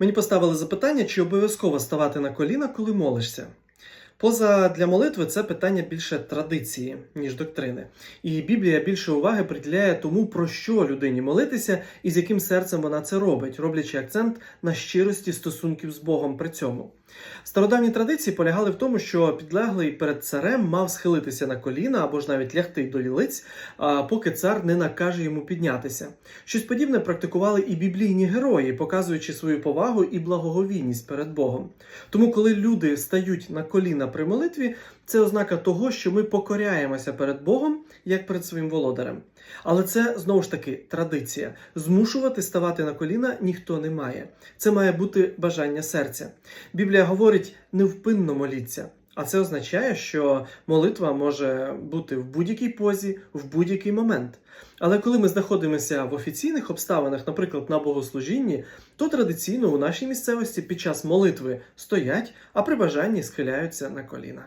Мені поставили запитання, чи обов'язково ставати на коліна, коли молишся. Поза для молитви це питання більше традиції, ніж доктрини. І Біблія більше уваги приділяє тому, про що людині молитися і з яким серцем вона це робить, роблячи акцент на щирості стосунків з Богом при цьому. Стародавні традиції полягали в тому, що підлеглий перед царем мав схилитися на коліна або ж навіть лягти до лілиць, поки цар не накаже йому піднятися. Щось подібне практикували і біблійні герої, показуючи свою повагу і благоговійність перед Богом. Тому, коли люди стають на при молитві, це ознака того, що ми покоряємося перед Богом як перед своїм володарем. Але це знову ж таки традиція. Змушувати ставати на коліна ніхто не має. Це має бути бажання серця. Біблія говорить невпинно моліться. А це означає, що молитва може бути в будь-якій позі, в будь-який момент. Але коли ми знаходимося в офіційних обставинах, наприклад, на богослужінні, то традиційно у нашій місцевості під час молитви стоять, а при бажанні схиляються на коліна.